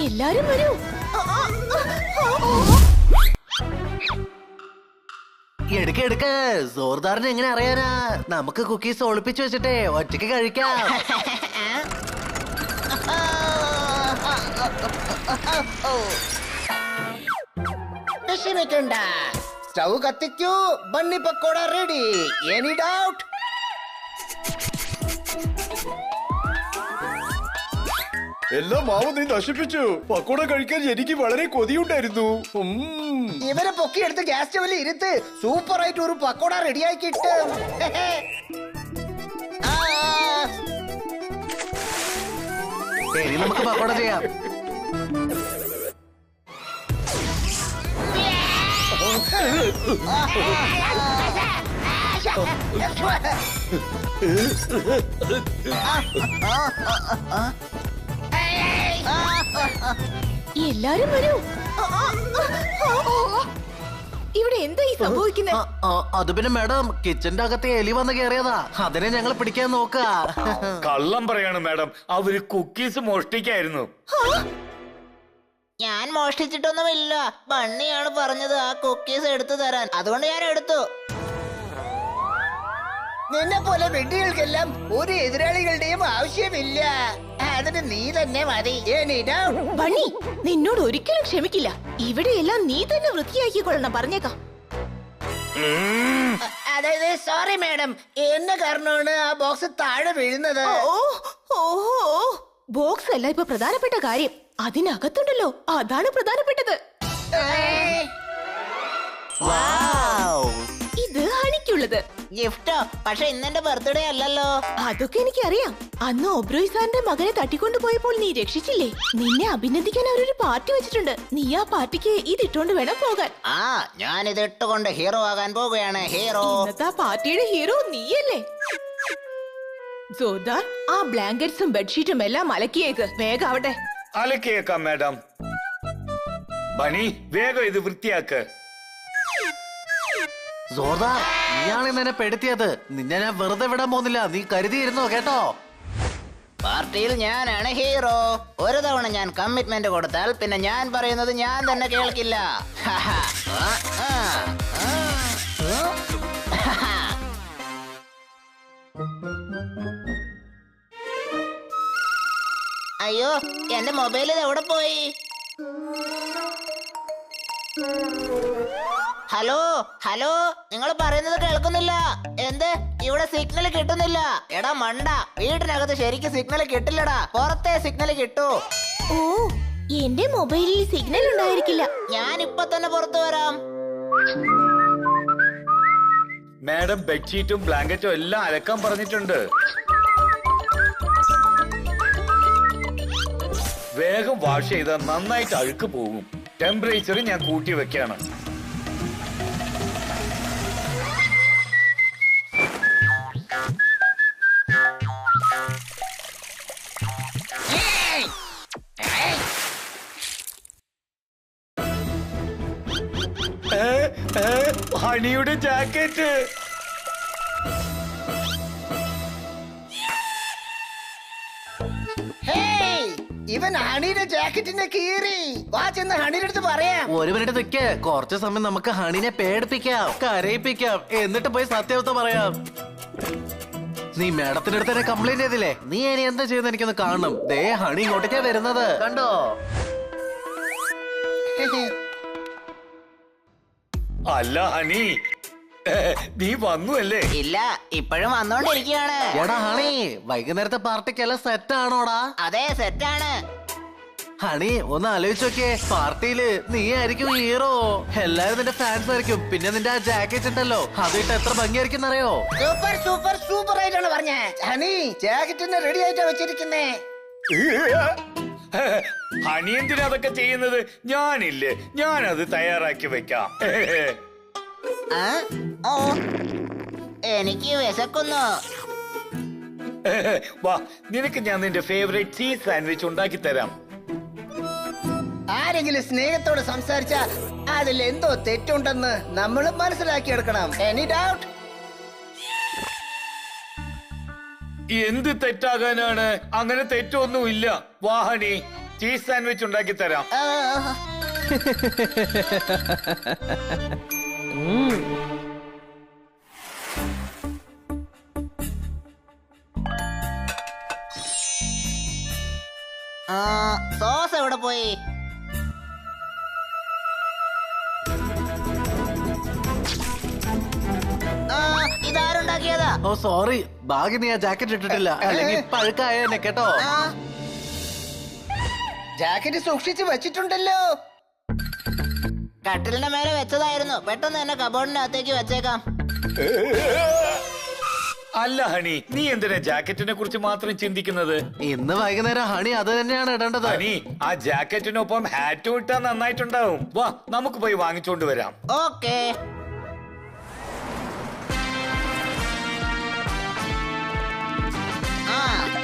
എല്ലാരും വരൂ. എടുക്ക എടുക്ക. സോർദാറിന് എങ്ങനെ അറിയാനാ? നമുക്ക് കുക്കീസ് ഒളിപ്പിച്ചു വെച്ചിട്ടേ ഒറ്റയ്ക്ക് കഴിക്കാം. വിഷമിക്കണ്ട stove കത്തിക്കൂ. Bunny pakoda ready. Any doubt എല്ലാം മാവ് നീ നശിപ്പിച്ചു. പക്കോട കഴിക്കാൻ എനിക്ക് വളരെ കൊതിയുണ്ടായിരുന്നു. ഉം. ഇവരെ പൊക്കിയെടുത്ത് ഗ്യാസ് സ്റ്റവിൽ ഇരുത്ത് സൂപ്പർ ആയിട്ട് ഒരു പക്കോട റെഡിയായി കിട്ടും ആ, ഇനി നമുക്ക് പക്കോട ചെയ്യാം. എല്ലാരും വരൂ. ഇവിടെ എന്താ ഈ സംഭവിക്കുന്നത് അത് പിന്നെ മാഡം കിച്ചന്റെ അകത്തെ എലി വന്ന് കയറിയതാ അതിനെ ഞങ്ങൾ പിടിക്കാൻ നോക്ക. കള്ളം പറയാണ് മാഡം. അവർ കുക്കീസ് മോഷ്ടിക്കായിരുന്നു. ഞാൻ മോഷ്ടിച്ചിട്ടൊന്നുമില്ല. ബണ്ണിയാണ് പറഞ്ഞത് ആ കുക്കീസ് എടുത്തു തരാൻ. അതുകൊണ്ട് ഞാൻ എടുത്തു. നിന്നെ പോലെ വെട്ടികൾക്കെല്ലാം ഒരു എതിരാളികളുടെയും ആവശ്യമില്ല. അതിന് നീ തന്നെ മതി. ബണ്ണി നിന്നോട് ഒരിക്കലും ക്ഷമിക്കില്ല. ഇവിടെയെല്ലാം നീ തന്നെ വൃത്തിയാക്കിക്കൊള്ളണം പറഞ്ഞേക്കാം. അതായത് സോറി മാഡം എന്നെ കാരണമാണ് ആ ബോക്സ് താഴെ വീഴുന്നത്. ഓ ഓഹോ ബോക്സ് അല്ല ഇപ്പൊ പ്രധാനപ്പെട്ട കാര്യം. അതിനകത്തുണ്ടല്ലോ. അതാണ് പ്രധാനപ്പെട്ടത്. ഇത് ഹണിക്കുള്ളത്. ഗിഫ്റ്റോ? പക്ഷെ ഇന്നെന്റെ ബർത്ത്ഡേ അല്ലല്ലോ. അതൊക്കെ എനിക്കറിയാം. അന്ന് ഒബ്രോയ് സാറിന്റെ മകനെ തട്ടിക്കൊണ്ടു പോയപ്പോൾ നീ രക്ഷിച്ചില്ലേ? നിന്നെ അഭിനന്ദിക്കാൻ അവരൊരു പാർട്ടി വെച്ചിട്ടുണ്ട്. നീ ആ പാർട്ടിക്ക് ഇത് ഇട്ടുകൊണ്ട് വേണം പോകാൻ. ആ ഞാൻ ഇത് ഇട്ടുകൊണ്ട് ഹീറോ ആകാൻ പോവുകയാണ് ഹീറോ. ഇന്നത്തെ ആ പാർട്ടിയുടെ ഹീറോ നീയല്ലേ? ആ ബ്ലാങ്കറ്റ്സും ബെഡ്ഷീറ്റും എല്ലാം അലക്കിയേക്ക്. വേഗം അവിടെ അലക്കിയേക്കാം മാഡം. ബണി വേഗം ഇത് വൃത്തിയാക്ക്. സോർദാർ നീയാണ് ഇന്ന് എന്നെ പെടുത്തിയത്. നിന്നെ ഞാൻ വെറുതെ വിടാൻ പോകുന്നില്ല. നീ കരുതിയിരുന്നോ കേട്ടോ? പാർട്ടിയിൽ ഞാനാണ് ഹീറോ. ഒരു തവണ ഞാൻ കമ്മിറ്റ്മെന്റ് കൊടുത്താൽ പിന്നെ ഞാൻ പറയുന്നത് ഞാൻ തന്നെ കേൾക്കില്ല. അയ്യോ എന്റെ മൊബൈൽ എവിടെ പോയി? ഹലോ ഹലോ നിങ്ങൾ പറയുന്നത് കേൾക്കുന്നില്ല. എന്ത്? ഇവിടെ സിഗ്നൽ കിട്ടുന്നില്ല. എടാ മണ്ട. വീടിനകത്ത് ശരിക്കും സിഗ്നൽ കിട്ടില്ലടാ. പുറത്തെ സിഗ്നൽ കിട്ടൂ. ഓ എന്റെ മൊബൈലിൽ സിഗ്നൽ ഉണ്ടായിരിക്കില്ല. ഞാൻ ഇപ്പൊ തന്നെ പുറത്തു വരാം. മാഡം ബെഡ്ഷീറ്റും ബ്ലാങ്കറ്റും എല്ലാം അലക്കാൻ പറഞ്ഞിട്ടുണ്ട്. വേഗം വാഷ് ചെയ്താൽ നന്നായിട്ട് അഴുക്ക് പോകും. ടെമ്പറേച്ചർ ഞാൻ കൂട്ടി വെക്കാണ്. ഹണിയുടെ ജാക്കറ്റ്. ഇവൻ ഹണിയുടെ ജാക്കറ്റിനെ കീറി. വാ ചെന്ന് ഹണിയുടെ അടുത്ത് പറയാം. ഒരു മിനിറ്റ് നിക്ക്. കുറച്ച് സമയം നമുക്ക് ഹണിനെ പേടിപ്പിക്കാം കരയിപ്പിക്കാം. എന്നിട്ട് പോയി സത്യാവസ്ഥ പറയാം. നീ മേഡത്തിന്റെ അടുത്ത് തന്നെ കംപ്ലൈന്റ് ചെയ്തില്ലേ? നീ ഇനി എന്താ ചെയ്യുന്ന എനിക്കൊന്ന് കാണണം. ദേ ഹണി ഇങ്ങോട്ടേക്കാ വരുന്നത്. കണ്ടോ? അല്ല ഹണി. നീ വന്നു അല്ലേ ഇല്ല ഇപ്പോഴും വന്നോണ്ടിരിക്കുകയാണ്. എടാ ഹണി വൈകുന്നേരത്തെ പാർട്ടിക്കെല്ലാം സെറ്റ് ആണോടാ? അതെ സെറ്റാണ് ഹണി ഒന്ന് ആലോചിച്ച് നോക്കിയേ. പാർട്ടിയിൽ നീ ആയിരിക്കും ഹീറോ എല്ലാരും നിന്റെ ഫാൻസ് ആയിരിക്കും. പിന്നെ നിന്റെ ആ ജാക്കറ്റ് ഉണ്ടല്ലോ. അതിട്ട് എത്ര ഭംഗിയായിരിക്കും അറിയോ? സൂപ്പർ സൂപ്പർ സൂപ്പർ ആയിട്ടാണ് പറഞ്ഞേ. ഹണി ജാക്കറ്റ് റെഡി ആയിട്ടാ വെച്ചിരിക്കുന്നേ. ഹണി എന്തിനാ അതൊക്കെ ചെയ്യുന്നത്? ഞാനില്ലേ ഞാനത് തയ്യാറാക്കി വെക്കാം. ആ? ഓ. എനിക്ക് വിശക്കുന്നു. വാ നിനക്ക് ഞാൻ നിന്റെ ഫേവറേറ്റ് ചീസ് സാൻഡ്വിച്ച് ഉണ്ടാക്കി തരാം. ആരെങ്കിലും സ്നേഹത്തോട് സംസാരിച്ച അതിൽ എന്തോ തെറ്റുണ്ടെന്ന് നമ്മൾ മനസ്സിലാക്കിയെടുക്കണം. എനി ഡൗട്ട് എന്ത് തെറ്റാകാനാണ്? അങ്ങനെ തെറ്റൊന്നുമില്ല. വാഹനി ചീസ് സാൻഡ്വിച്ച് ഉണ്ടാക്കി തരാം. സോസ് എവിടെ പോയി? ആ, ഇതാരുണ്ടാക്കിയതാ? ഓ സോറി. ഭാഗ്യം നീ ആ ജാക്കറ്റ് ഇട്ടിട്ടില്ല. അല്ലെങ്കിൽ പഴുക്കായ കേട്ടോ. ജാക്കറ്റ് സൂക്ഷിച്ച് വെച്ചിട്ടുണ്ടല്ലോ. കട്ടിലിന്റെ മേലെ വെച്ചതായിരുന്നു. പെട്ടെന്ന് തന്നെ കബോർഡിനകത്തേക്ക് വെച്ചേക്കാം. അല്ല ഹണി നീ എന്തിനാ ജാക്കറ്റിനെ കുറിച്ച് മാത്രം ചിന്തിക്കുന്നത്? ഇന്ന് വൈകുന്നേരം ഹണി അത് തന്നെയാണ് ഇടേണ്ടത്. ഹണി ആ ജാക്കറ്റിനൊപ്പം ഹാറ്റും ഇട്ടാ നന്നായിട്ടുണ്ടാവും. വാ നമുക്ക് പോയി വാങ്ങിച്ചോണ്ട് വരാം. ഓക്കേ. ആ. ആ?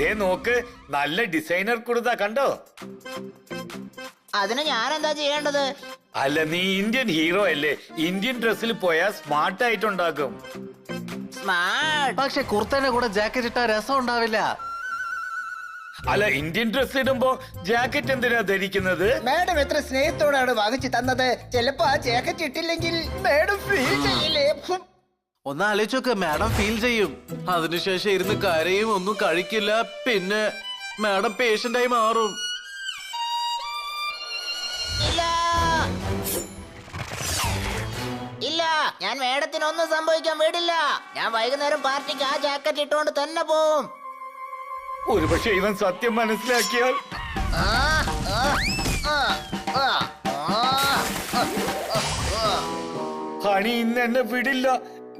ദേ നോക്ക് നല്ല ഡിസൈനർ കുടുത കണ്ടോ? അതിന് ഞാൻ എന്താ ചെയ്യേണ്ടത്? അല്ല നീ ഇന്ത്യൻ ഹീറോ അല്ലേ? ഇന്ത്യൻ ഡ്രസ്സിൽ പോയാ സ്മാർട്ട് ആയിട്ടുണ്ടാക്കും. സ്മാർട്ട് പക്ഷെ കുർത്തേന്റെ കൂടെ ജാക്കറ്റ് ഇട്ടാ രസം ഉണ്ടാവില്ല. അല്ല ഇന്ത്യൻ ഡ്രസ് ഇടുമ്പോ ജാക്കറ്റ് എന്തിനാ ധരിക്കുന്നത്? മാഡം എത്ര സ്നേഹത്തോടാണ് വാങ്ങിച്ചു തന്നത്. ചിലപ്പോ ആ ജാക്കറ്റ് ഇട്ടില്ലെങ്കിൽ മാഡം ഫീൽ ചെയ്യില്ലേ. ഒന്ന് ആലോചിച്ചൊക്കെ മാഡം ഫീൽ ചെയ്യും. അതിനുശേഷം ഇരുന്ന് കരയും ഒന്നും കഴിക്കില്ല പിന്നെ മാഡം പേഷ്യന്റ് ആയി മാറും. ഇല്ല. ഇല്ല ഞാൻ മേഡത്തിനൊന്നും സംഭവിക്കാൻ വിടില്ല. ഞാൻ വൈകുന്നേരം പാർട്ടിക്ക് ആ ജാക്കറ്റ് ഇട്ടുകൊണ്ട് തന്നെ പോവും. ഒരുപക്ഷെ ഇവൻ സത്യം മനസ്സിലാക്കിയാൽ. ഹണി ഇന്ന് എന്നെ വിടില്ല.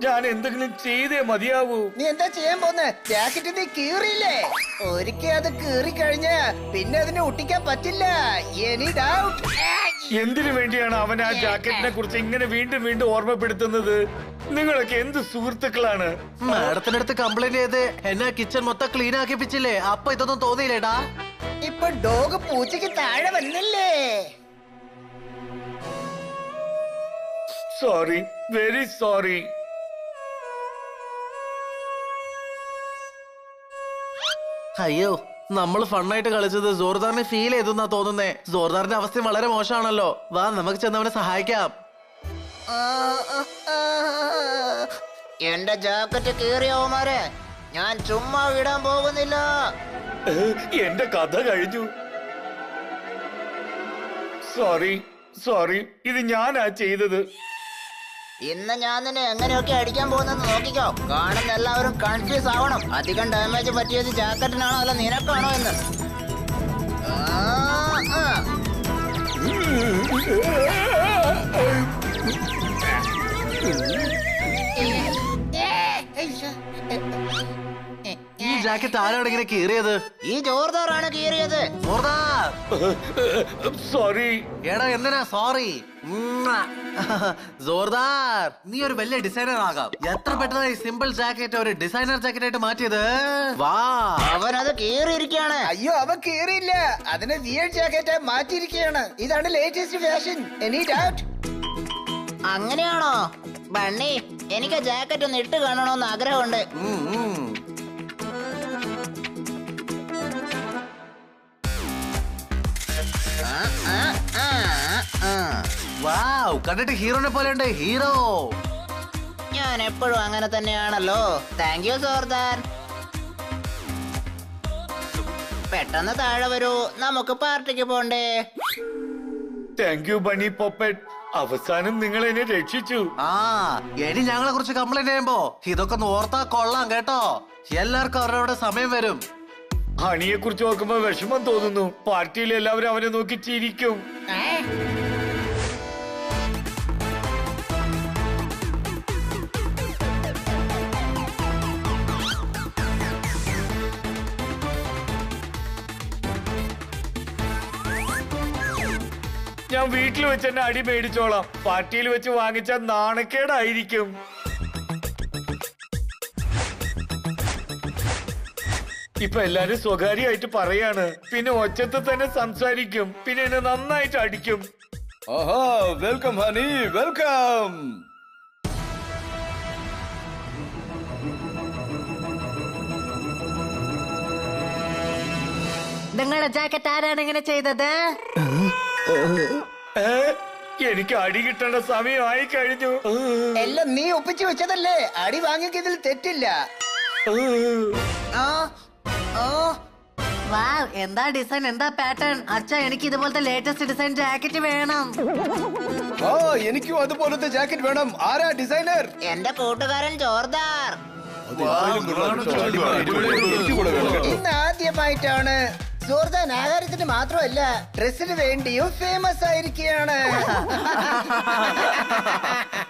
ഞാൻ എന്തെങ്കിലും ചെയ്തേ മതിയാവൂ. നീ എന്താ ചെയ്യാൻ പോന്നെ? ജാക്കറ്റ് നീ കീറിയില്ലേ? ഒരിക്കൽ അത് കീറി കഴിഞ്ഞ പിന്നെ അതിനെ ഒട്ടിക്കാൻ പറ്റില്ല. എനി ഡൗട്ട് എന്തിനു വേണ്ടിയാണ് അവൻ ആ ജാക്കറ്റിനെ കുറിച്ച് ഇങ്ങനെ വീണ്ടും വീണ്ടും ഓർമ്മപ്പെടുത്തുന്നത്? നിങ്ങളൊക്കെ എന്ത് സുഹൃത്തുക്കളാണ്? മാഡത്തിന്റെ അടുത്ത് കംപ്ലൈന്റ് ചെയ്ത് എന്നെ കിച്ചൺ മൊത്തം ക്ലീൻ ആക്കിപ്പിച്ചില്ലേ? അപ്പൊ ഇതൊന്നും തോന്നിയില്ലേടാ? ഇപ്പൊ ഡോഗ് പൂച്ചയ്ക്ക് താഴെ വന്നില്ലേ? സോറി വെരി സോറി അയ്യോ നമ്മൾ ഫണ്ണായിട്ട് കളിച്ചത് ജോർദാറിനെ ഫീൽ ചെയ്തെന്നാ തോന്നുന്നേ. ജോർദാറിന്റെ അവസ്ഥ വളരെ മോശമാണല്ലോ. വാ നമുക്ക് ചെന്നവനെ സഹായിക്കാം. ആ, ആ, ആ. എന്റെ ജാക്കറ്റ് കീറിയവന്മാരെ ഞാൻ ചുമ്മാ വിടാൻ പോകുന്നില്ല. എന്റെ കഥ കഴിഞ്ഞു. സോറി സോറി ഇത് ഞാനാ ചെയ്തത്. ഇന്ന് ഞാൻ നിന്നെ എങ്ങനെയൊക്കെ അടിക്കാൻ പോകുന്നെന്ന് നോക്കിക്കോ. കാണുന്ന എല്ലാവരും കൺഫ്യൂസ് ആവണം. അധികം ഡാമേജ് പറ്റിയത് ജാക്കറ്റിനാണോ അല്ല നിനക്കാണോ എന്ന്? ആ, ജാക്കറ്റ് ആരാണ് ഇങ്ങനെ കീറിയത്? ഈ ജോർദാറാണ് കീറിയത്. സോറി എടാ എന്തിനാ? സോറി ജോർദാർ നീ ഒരു വലിയ ഡിസൈനർ ആകാം. എത്ര പെട്ടെന്ന് ഈ സിമ്പിൾ ജാക്കറ്റ് ഒരു ഡിസൈനർ ജാക്കറ്റ് ആയിട്ട് മാറ്റിയത്? വാ അവൻ അവനത് കീറിയിരിക്കാണ് അയ്യോ അവൻ കീറിയില്ല. അതിനെ വിയർ ജാക്കറ്റ് മാറ്റിയിരിക്കുകയാണ് ഇതാണ് ലേറ്റസ്റ്റ് ഫാഷൻ എനി ഡൗട്ട് അങ്ങനെയാണോ? ബണ്ണി എനിക്ക് ജാക്കറ്റ് ഒന്ന് ഇട്ട് കാണണമെന്ന് ആഗ്രഹമുണ്ട്. വാവ് കണ്ടിട്ട് ഹീറോനെ പോലെ ഉണ്ട് ഹീറോ. ഞാൻ എപ്പോഴും അങ്ങനെ തന്നെയാണല്ലോ. താങ്ക് യു സോർദാൻ പെട്ടെന്ന് താഴെ വരൂ. നമുക്ക് പാർട്ടിക്ക് പോണ്ടേ. താങ്ക് യു ബണി പോപ്പറ്റ് അവസാനം നിങ്ങൾ എന്നെ രക്ഷിച്ചു. ആ ഇനി ഞങ്ങളെ കുറിച്ച് കംപ്ലൈന്റ് ചെയ്യുമ്പോ ഇതൊക്കെ ഒന്ന് ഓർത്താ കൊള്ളാം കേട്ടോ. എല്ലാവർക്കും അവരവരുടെ സമയം വരും. ഹണിയെ കുറിച്ച് ഓർക്കുമ്പോ വിഷമം തോന്നുന്നു. പാർട്ടിയിൽ എല്ലാവരും അവനെ നോക്കി ചിരിക്കും. ഞാൻ വീട്ടിൽ വെച്ച് തന്നെ അടി മേടിച്ചോളാം. പാർട്ടിയിൽ വെച്ച് വാങ്ങിച്ച നാണക്കേടായിരിക്കും. ഇപ്പൊ എല്ലാരും സ്വകാര്യമായിട്ട് പറയാണ്. പിന്നെ ഒച്ചത്ത് തന്നെ സംസാരിക്കും. പിന്നെ എന്നെ നന്നായിട്ട് അടിക്കും. ആഹാ വെൽക്കം ഹണി വെൽക്കം നിങ്ങളുടെ ജാക്കറ്റ് ആരാണ് ഇങ്ങനെ ചെയ്തത്? എനിക്ക് അടി കിട്ടേണ്ട സമയമായി കഴിഞ്ഞു. എല്ലാം നീ ഒപ്പിച്ചു വെച്ചതല്ലേ? അടി വാങ്ങിക്കതിൽ തെറ്റില്ല. ഓ ഓ വാവ് എന്താ ഡിസൈൻ? എന്താ പാറ്റേൺ? അച്ഛ എനിക്ക് ഇതുപോലത്തെ ലേറ്റസ്റ്റ് ഡിസൈൻ ജാക്കറ്റ് വേണം. ഓ എനിക്കും അതുപോലത്തെ ജാക്കറ്റ് വേണം. ആരാ ഡിസൈനർ എന്റെ കൂട്ടുകാരൻ ജോർദാർ. ഇന്ന് ആദ്യമായിട്ടാണ് സുഹൃത്താൻ ആഹാരത്തിന് മാത്രമല്ല ഡ്രസ്സിന് വേണ്ടിയും ഫേമസ് ആയിരിക്കുകയാണ്.